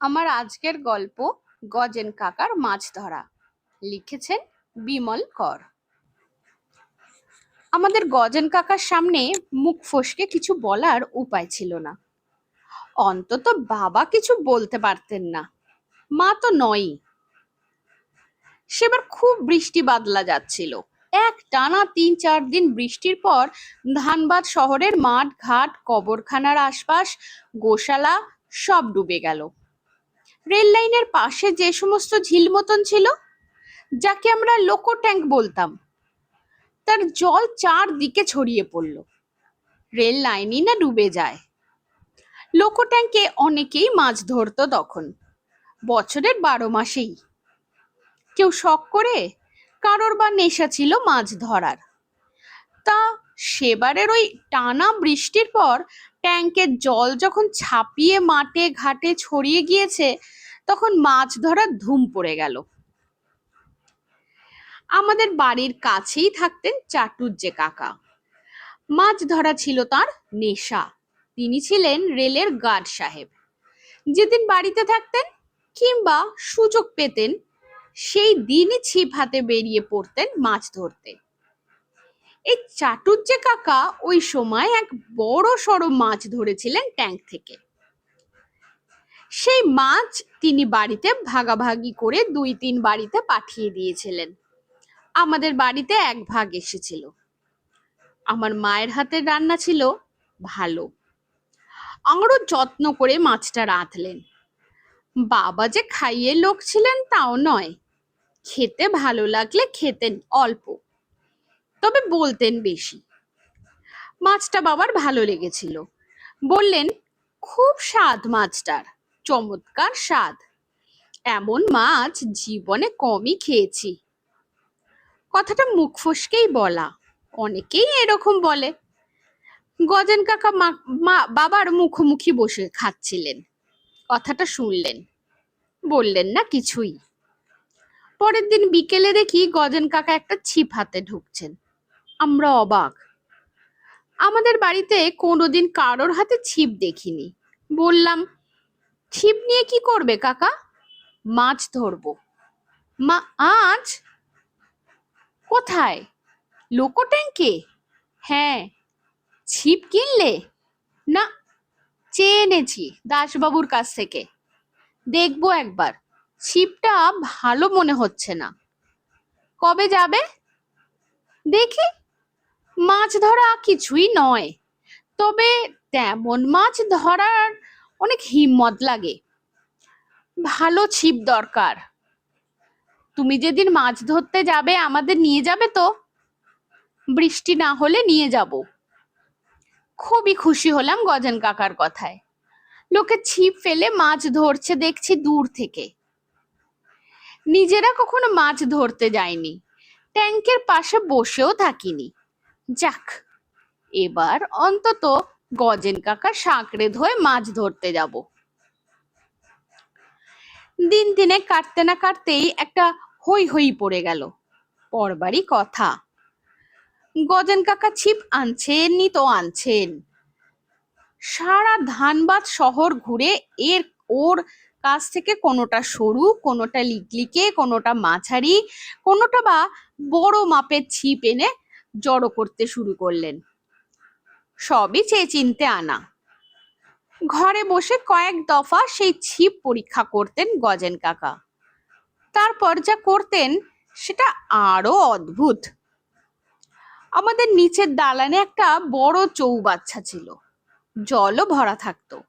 আমার আজকের গল্প গজেন কাকার মাছ ধরা। লিখেছেন বিমল কর। আমাদের গজেন কাকার সামনে মুখ ফসকে কিছু বলার উপায় ছিল না। অন্তত বাবা কিছু বলতে পারতেন না। মা তো নয়ই। সেবার খুব বৃষ্টি বাদলা যাচ্ছিল। এক টানা তিন চার দিন বৃষ্টির পর ধানবাদ শহরের মাঠ ঘাট, কবরখানার আশপাশ, গোশালা সব ডুবে গেল। রেল লাইনের পাশে যে সমস্ত ঝিল মতন ছিল, যাকে আমরা লোকো ট্যাঙ্ক বলতাম, তার জল চারদিকে ছড়িয়ে পড়ল। রেল লাইনই না ডুবে যায়। লোকো ট্যাঙ্কে অনেকেই মাছ ধরতো তখন, বছরের বারো মাসেই। কেউ শখ করে, কারোর বা নেশা ছিল মাছ ধরার। তা সেবারের ওই টানা বৃষ্টির পর ট্যাঙ্কের জল যখন ছাপিয়ে মাঠে, ঘাটে ছড়িয়ে গিয়েছে, তখন মাছ ধরার ধুম পড়ে গেল। আমাদের বাড়ির কাছেই থাকতেন চাটুজ্জে কাকা। মাছ ধরা ছিল তার নেশা। তিনি ছিলেন রেলের গার্ড সাহেব। যেদিন বাড়িতে থাকতেন কিংবা সুযোগ পেতেন, সেই দিনই ছিপ হাতে বেরিয়ে পড়তেন মাছ ধরতে। এই চাটুজ্জে কাকা ওই সময় এক বড় সড়ো মাছ ধরেছিলেন ট্যাঙ্ক থেকে। সেই মাছ তিনি বাড়িতে ভাগাভাগি করে দুই তিন বাড়িতে পাঠিয়ে দিয়েছিলেন। আমাদের বাড়িতে এক ভাগ এসেছিল। আমার মায়ের হাতের রান্না ছিল ভালো। আরও যত্ন করে মাছটা রাঁধলেন। বাবা যে খাইয়ে লোক ছিলেন তাও নয়, খেতে ভালো লাগলে খেতেন অল্প। তবে বলতেন বেশি। মাছটা বাবার ভালো লেগেছিল। বললেন, খুব স্বাদ মাছটার, চমৎকার স্বাদ। এমন মাছ জীবনে কমই খেয়েছি। কথাটা মুখ ফসকেই বলা, অনেকেই এরকম বলে। গজেন কাকা মা- বাবার মুখোমুখি বসে খাচ্ছিলেন। কথাটা শুনলেন, বললেন না কিছুই। পরের দিন বিকেলে দেখি গজেন কাকা একটা ছিপ হাতে ঢুকছেন। আমরা অবাক। আমাদের বাড়িতে কোনোদিন কারোর হাতে ছিপ দেখিনি। বললাম, ছিপ নিয়ে কি করবে কাকা? মাছ ধরবো। মা, আজ? কোথায়? লোকো ট্যাঙ্কে হ্যাঁ। ছিপ কিনলে? না, চেয়ে এনেছি দাসবাবুর কাছ থেকে। দেখব একবার। ছিপটা ভালো মনে হচ্ছে না। কবে যাবে? দেখি। মাছ ধরা কিছুই নয়। তবে তেমন মাছ ধরার অনেক হিম্মত লাগে। ভালো ছিপ দরকার। তুমি যেদিন মাছ ধরতে যাবে, আমাদের নিয়ে যাবে তো? বৃষ্টি না হলে নিয়ে যাব। খুবই খুশি হলাম গজেন কাকার কথায়। লোকে ছিপ ফেলে মাছ ধরছে দেখছি দূর থেকে। নিজেরা কখনো মাছ ধরতে যায়নি। ট্যাঙ্কের পাশে বসেও থাকিনি। যাক, এবার অন্তত গজেন কাকা সাঁকড়ে ধয়ে মাছ ধরতে যাব। দিন দিনে কাটতে না কাটতেই একটা হই হই পড়ে গেল। পরবারই কথা। গজেন কাকা ছিপ আনছেনই তো আনছেন। সারা ধানবাদ শহর ঘুরে এর ওর কাছ থেকে কোনোটা সরু, কোনোটা লিকলিকে, কোনোটা মাঝারি, কোনোটা বা বড় মাপের ছিপ এনে জড়ো করতে শুরু করলেন। সবই চেয়ে চিনতে আনা। ঘরে বসে কয়েক দফা সেই ছিপ পরীক্ষা করতেন গজেন কাকা। তারপর যা করতেন সেটা আরও অদ্ভুত। আমাদের নিচের দালানে একটা বড় চৌবাচ্চা ছিল। জলও ভরা থাকতো।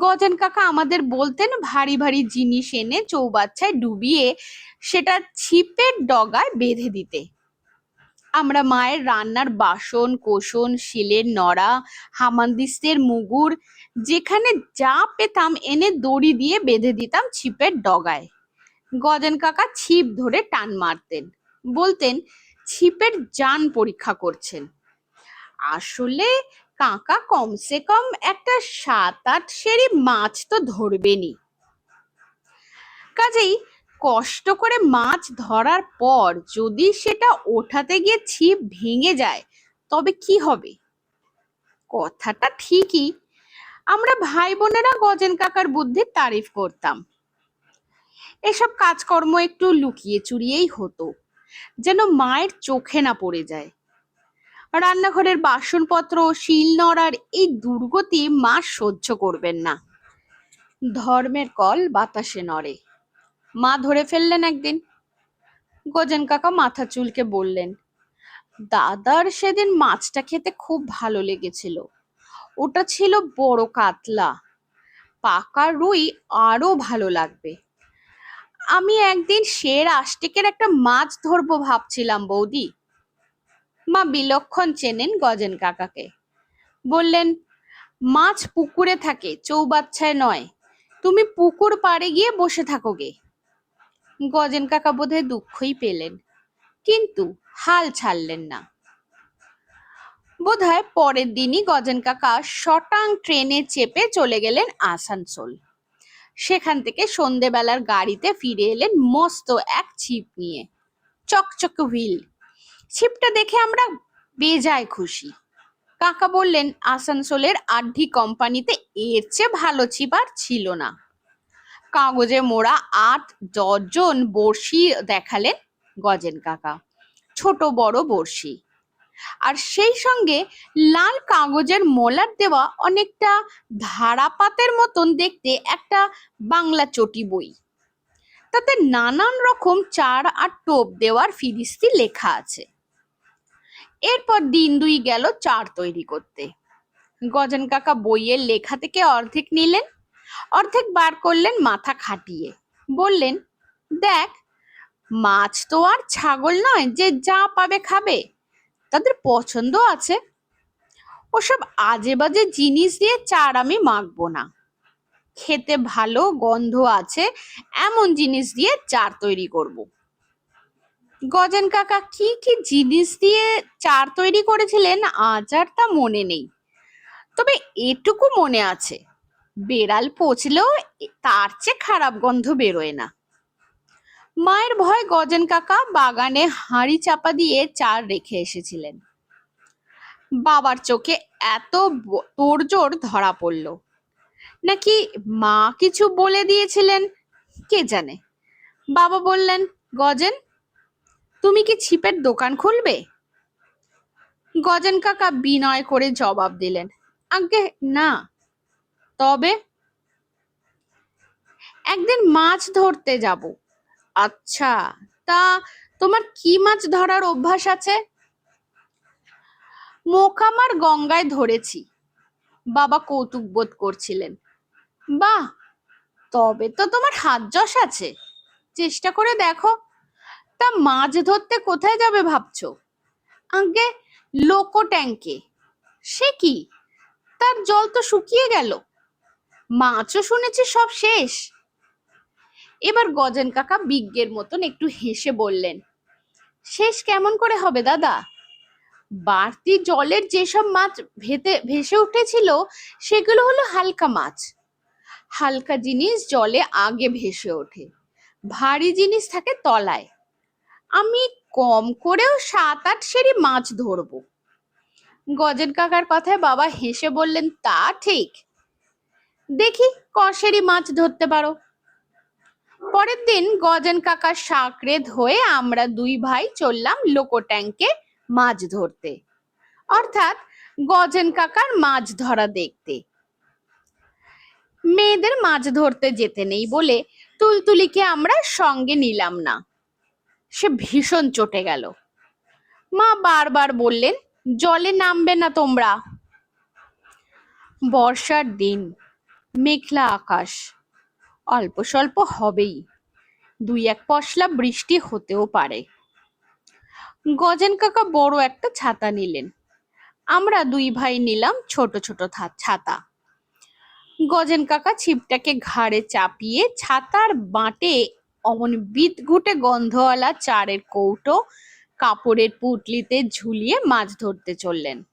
গজেন কাকা আমাদের বলতেন, ভারী ভারী জিনিস এনে চৌবাচ্চায় ডুবিয়ে সেটা ছিপের ডগায় বেঁধে দিতে। আমরা মায়ের রান্নার বাসন কোসন শিলের নড়া, হামানদিস্তের মুগুর, যেখানে যা পেতাম এনে দড়ি দিয়ে বেঁধে দিতাম ছিপের ডগায়। গজেন কাকা ছিপ ধরে টান মারতেন, বলতেন, ছিপের যান পরীক্ষা করছেন। আসলে কাকা কমসে কম একটা সাত আট সেরি মাছ তো ধরবেনই। কাজেই কষ্ট করে মাছ ধরার পর যদি সেটা ওঠাতে গিয়ে ছিপ ভেঙে যায়, তবে কি হবে? কথাটা ঠিকই। আমরা ভাই বোনেরা গজেন কাকার বুদ্ধির তারিফ করতাম। এসব কাজকর্ম একটু লুকিয়ে চুরিয়েই হতো, যেন মায়ের চোখে না পড়ে যায়। রান্নাঘরের বাসনপত্র, শিল নড়ার এই দুর্গতি মা সহ্য করবেন না। ধর্মের কল বাতাসে নড়ে। মা ধরে ফেললেন একদিন। গজেন কাকা মাথা চুলকে বললেন, দাদার সেদিন মাছটা খেতে খুব ভালো লেগেছিল। ওটা ছিল বড় কাতলা। পাকা রুই আরও ভালো লাগবে। আমি একদিন শের আষ্টিকের একটা মাছ ধরবো ভাবছিলাম বৌদি। মা বিলক্ষণ চেনেন গজেন কাকাকে। বললেন, মাছ পুকুরে থাকে, চৌবাচ্চায় নয়। তুমি পুকুর পাড়ে গিয়ে বসে থাকো গে। গজেন কাকা বোধহয় দুঃখই পেলেন। কিন্তু হাল ছাড়লেন না। বোধহয় পরের দিনই গজেন কাকা শটাং ট্রেনে চেপে চলে গেলেন আসানসোল। সেখান থেকে সন্ধেবেলার গাড়িতে ফিরে এলেন মস্ত এক ছিপ নিয়ে। চকচকে হুইল। ছিপটা দেখে আমরা বেজায় খুশি। কাকা বললেন, আসানসোলের আড্ডি কোম্পানিতে এর চেয়ে ভালো ছিপ আর ছিল না। কাগজে মোড়া আট ডজন বড়শি দেখালেন গজেন কাকা। ছোট বড় বড়শি। আর সেই সঙ্গে লাল কাগজের মোলার দেওয়া অনেকটা ধারাপাতের মতন দেখতে একটা বাংলা চটি বই। তাতে নানান রকম চার আর টোপ দেওয়ার ফিরিস্তি লেখা আছে। এরপর দিন দুই গেল চার তৈরি করতে। গজেন কাকা বইয়ের লেখা থেকে অর্ধেক নিলেন। অর্ধেক বার করলেন মাথা খাটিয়ে। বললেন, দেখ, মাছ তো আর ছাগল নয়, যে যা পাবে খাবে। তাদের পছন্দ আছে। ওসব আজে বাজে জিনিস দিয়ে চার আমি মাখবো না। খেতে ভালো গন্ধ আছে, এমন জিনিস দিয়ে চার তৈরি করব। গজেন কাকা, কি কি জিনিস দিয়ে চার তৈরি করেছিলেন আজ আর তা মনে নেই। তবে এটুকু মনে আছে। বেড়াল পচলেও তার চেয়ে খারাপ গন্ধ বেরোয় না। মায়ের ভয় গজেন কাকা বাগানে হাঁড়ি চাপা দিয়ে চার রেখে এসেছিলেন। বাবার চোখে এত তোড়জোড় ধরা পড়ল। নাকি মা কিছু বলে দিয়েছিলেন? কে জানে? বাবা বললেন, গজেন, তুমি কি ছিপের দোকান খুলবে? গজেন কাকা বিনয় করে জবাব দিলেন আগে না। তবে একদিন মাছ ধরতে যাব। আচ্ছা তা তোমার কি মাছ ধরার অভ্যাস আছে? মোকামার গঙ্গায় ধরেছি। বাবা কৌতুক বোধ করছিলেন। বাহ, তবে তো তোমার হাত যশ আছে। চেষ্টা করে দেখো। তা মাছ ধরতে কোথায় যাবে ভাবছ? আগে লোকো ট্যাঙ্কে সে কি? তার জল তো শুকিয়ে গেল। মাছও শুনেছি সব শেষ। এবার গজেন কাকা বিজ্ঞের মতন একটু হেসে বললেন, শেষ কেমন করে হবে দাদা? বাড়তি জলের যেসব মাছ ভেতে, ভেসে উঠেছিল, সেগুলো হলো হালকা মাছ। হালকা জিনিস জলে আগে ভেসে ওঠে, ভারী জিনিস থাকে তলায়। আমি কম করেও সাত আট সেরি মাছ ধরবো। গজেন কাকার কথায় বাবা হেসে বললেন, তা ঠিক। দেখি কষেরই মাছ ধরতে পারো। পরের দিন গজেন কাকার সাঁকড়ে ধয়ে আমরা দুই ভাই চললাম লোকো ট্যাঙ্কে মাছ ধরতে। অর্থাৎ গজেন কাকার মাছ ধরা দেখতে। মেয়েদের মাছ ধরতে যেতে নেই বলে তুলতুলিকে আমরা সঙ্গে নিলাম না। সে ভীষণ চটে গেল। মা বারবার বললেন, জলে নামবে না তোমরা। বর্ষার দিন মেঘলা আকাশ। অল্প স্বল্প হবেই। দুই এক পশলা বৃষ্টি হতেও পারে। গজেন কাকা বড় একটা ছাতা নিলেন। আমরা দুই ভাই নিলাম ছোট ছোট ছাতা। গজেন কাকা ছিপটাকে ঘাড়ে চাপিয়ে ছাতার বাঁটে অমন বিদঘুটে গন্ধওয়ালা চারের কৌটো কাপড়ের পুটলিতে ঝুলিয়ে মাছ ধরতে চললেন।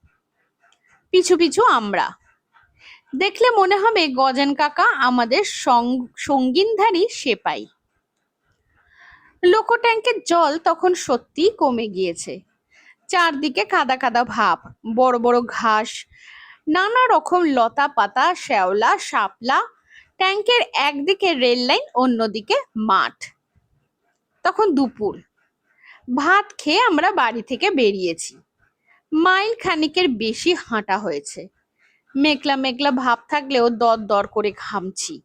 পিছু পিছু আমরা দেখলে মনে হবে গজেন কাকা আমাদের সঙ্গিনধারী সেপাই। লোকো ট্যাঙ্কের জল তখন সত্যিই কমে গিয়েছে। চারদিকে কাদা কাদা ভাব, বড় বড় ঘাস, নানা রকম লতা পাতা, শ্যাওলা, শাপলা, ট্যাঙ্কের একদিকে রেল লাইন, অন্যদিকে মাঠ। তখন দুপুর। ভাত খেয়ে আমরা বাড়ি থেকে বেরিয়েছি। মাইল খানিকের বেশি হাঁটা হয়েছে। মেঘলা মেঘলা ভাব থাকলেও দর দর করে ঘামছি।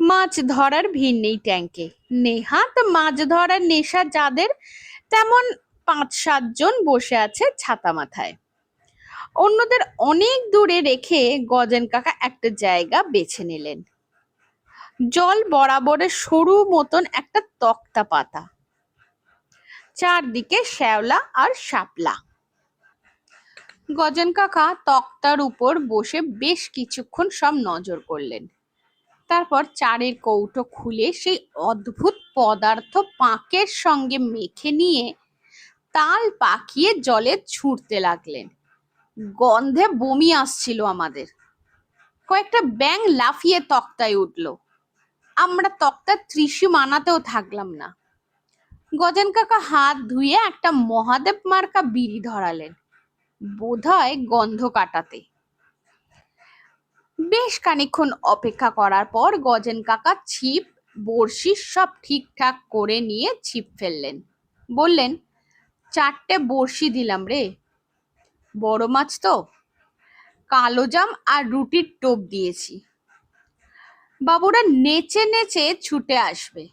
মাছ ধরার ভিড় নেই ট্যাঙ্কে। নেহাত মাছ ধরার নেশা যাদের, তেমন পাঁচ সাতজন বসে আছে ছাতা মাথায়। অন্যদের অনেক দূরে রেখে গজেন কাকা একটা জায়গা বেছে নিলেন। জল বরাবরের সরু মতন একটা তক্তা পাতা। চারদিকে শ্যাওলা আর শাপলা। গজেন কাকা তক্তার উপর বসে বেশ কিছুক্ষণ সব নজর করলেন। তারপর চারের কৌটো খুলে সেই অদ্ভুত পদার্থ পাঁকের সঙ্গে মেখে নিয়ে তাল পাকিয়ে জলে ছুঁড়তে লাগলেন। গন্ধে বমি আসছিল আমাদের। কয়েকটা ব্যাং লাফিয়ে তক্তায় উঠল। আমরা তক্তার ত্রিশি মানাতেও থাকলাম না। গজেন কাকা হাত ধুয়ে একটা মহাদেব মার্কা বিড়ি ধরালেন। বোধহয় গন্ধ কাটাতে। বেশ খানিকক্ষণ অপেক্ষা করার পর গজেন কাকা ছিপ, বড়শি সব ঠিকঠাক করে নিয়ে ছিপ ফেললেন। বললেন, চারটে বড়শি দিলাম রে। বড় মাছ তো। কালো জাম আর রুটির টোপ দিয়েছি। বাবুরা নেচে নেচে ছুটে আসবে।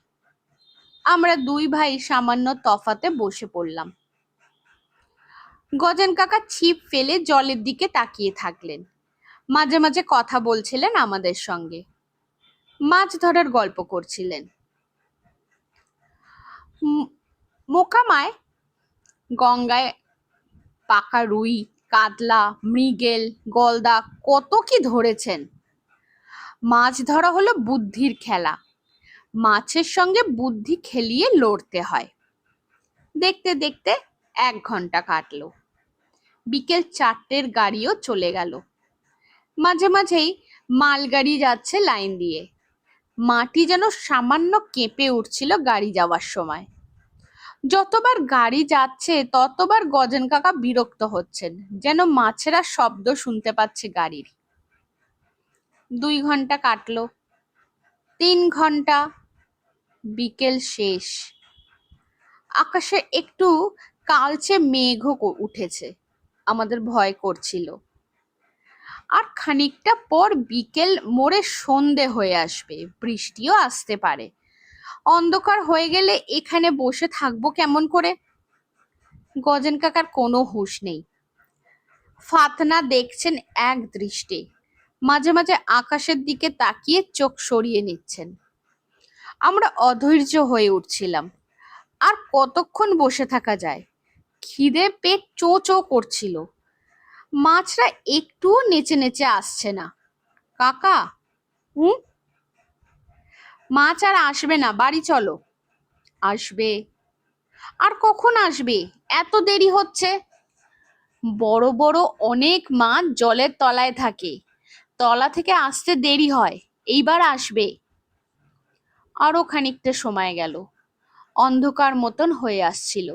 আমরা দুই ভাই সামান্য তফাতে বসে পড়লাম। গজেন কাকা ছিপ ফেলে জলের দিকে তাকিয়ে থাকলেন। মাঝে মাঝে কথা বলছিলেন আমাদের সঙ্গে। মাছ ধরার গল্প করছিলেন। মোকামায় গঙ্গায় পাকা রুই, কাতলা, মৃগেল, গলদা কত কি ধরেছেন। মাছ ধরা হলো বুদ্ধির খেলা। মাছের সঙ্গে বুদ্ধি খেলিয়ে লড়তে হয়। দেখতে দেখতে এক ঘণ্টা কাটলো। বিকেল চারটের গাড়িও চলে গেল। মাঝে মাঝেই মালগাড়ি যাচ্ছে লাইন দিয়ে। মাটি যেন সামান্য কেঁপে উঠছিল গাড়ি যাওয়ার সময়। যতবার গাড়ি যাচ্ছে, ততবার গজেন কাকা বিরক্ত হচ্ছেন, যেন মাছেরা শব্দ শুনতে পাচ্ছে গাড়ির। দুই ঘণ্টা কাটলো, তিন ঘণ্টা, বিকেল শেষ। আকাশে একটু কালচে মেঘও উঠেছে, আমাদের ভয় করছিল। আর খানিকটা পর বিকেল মোড়ে সন্ধে হয়ে আসবে, বৃষ্টিও আসতে পারে। অন্ধকার হয়ে গেলে এখানে বসে থাকব কেমন করে? গজেন কাকার কোনো হুঁশ নেই। ফাতনা দেখছেন এক দৃষ্টে, মাঝে মাঝে আকাশের দিকে তাকিয়ে চোখ সরিয়ে নিচ্ছেন। আমরা অধৈর্য হয়ে উঠছিলাম, আর কতক্ষণ বসে থাকা যায়? খিদে পেট চো চো করছিল। মাছরা একটুও নেচে নেচে আসছে না। কাকা হুম মাছ আর আসবে না, বাড়ি চলো। আসবে। আর কখন আসবে? এত দেরি হচ্ছে। বড় বড় অনেক মাছ জলের তলায় থাকে। তলা থেকে আসতে দেরি হয়। এইবার আসবে। আরও খানিকটা সময় গেল। অন্ধকার মতন হয়ে আসছিল।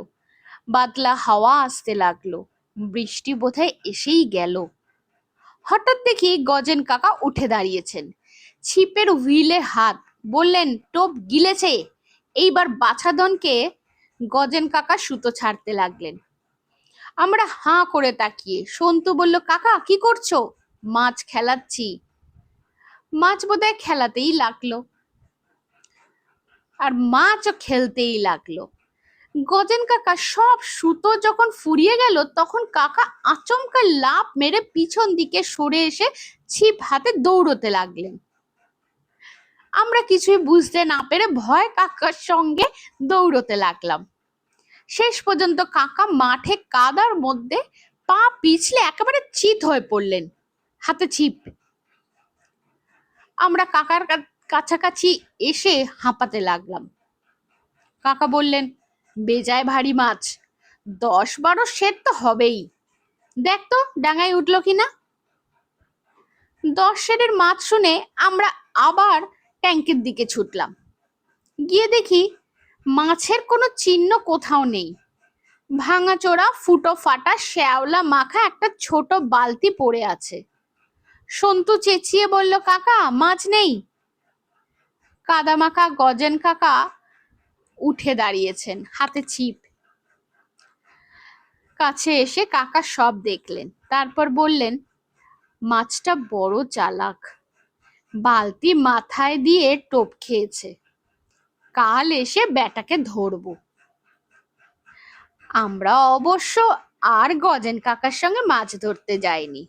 বাদলা হাওয়া আসতে লাগল। বৃষ্টি বোধহয় এসেই গেল। হঠাৎ দেখি গজেন কাকা উঠে দাঁড়িয়েছেন। ছিপের হুইলে হাত, বললেন, টোপ গিলেছে। এইবার বাছাদনকে গজেন কাকা সুতো ছাড়তে লাগলেন। আমরা হাঁ করে তাকিয়ে, সন্তু বলল, কাকা, কি করছ? মাছ খেলাচ্ছি। মাছ বোধহয় খেলাতেই লাগল। আর মাছও খেলতেই লাগল। গজেন কাকা সব সুতো যখন ফুরিয়ে গেল, তখন কাকা আচমকা লাফ মেরে পিছন দিকে সরে এসে ছিপ হাতে দৌড়তে লাগলেন। আমরা কিছুই বুঝতে না পেরে ভয় কাকার সঙ্গে দৌড়তে লাগলাম। শেষ পর্যন্ত কাকা মাঠে কাদার মধ্যে পা পিছলে একেবারে চিত হয়ে পড়লেন, হাতে ছিপ। আমরা কাকার কাছাকাছি এসে হাঁপাতে লাগলাম। কাকা বললেন বেজায় ভারী মাছ। দশ বারো সের তো হবেই। দেখ তো, ডাঙায় উঠল কিনা? দশ সেরের মাছ শুনে আমরা আবার ট্যাঙ্কের দিকে ছুটলাম। গিয়ে দেখি মাছের কোনো চিহ্ন কোথাও নেই। ভাঙাচোরা ফুটো ফাটা শ্যাওলা, মাখা একটা ছোট বালতি পড়ে আছে। সন্তু চেঁচিয়ে বলল, কাকা, মাছ নেই? কাদামাখা গজেন কাকা উঠে দাঁড়িয়েছেন, হাতে ছিপ। কাছে এসে কাকা সব দেখলেন, তারপর বললেন, মাছটা বড় চালাক। বালতি মাথায় দিয়ে টোপ খেয়েছে। কাল এসে ব্যাটাকে ধরবো। আমরা অবশ্য আর গজেন কাকার সঙ্গে মাছ ধরতে যাইনি।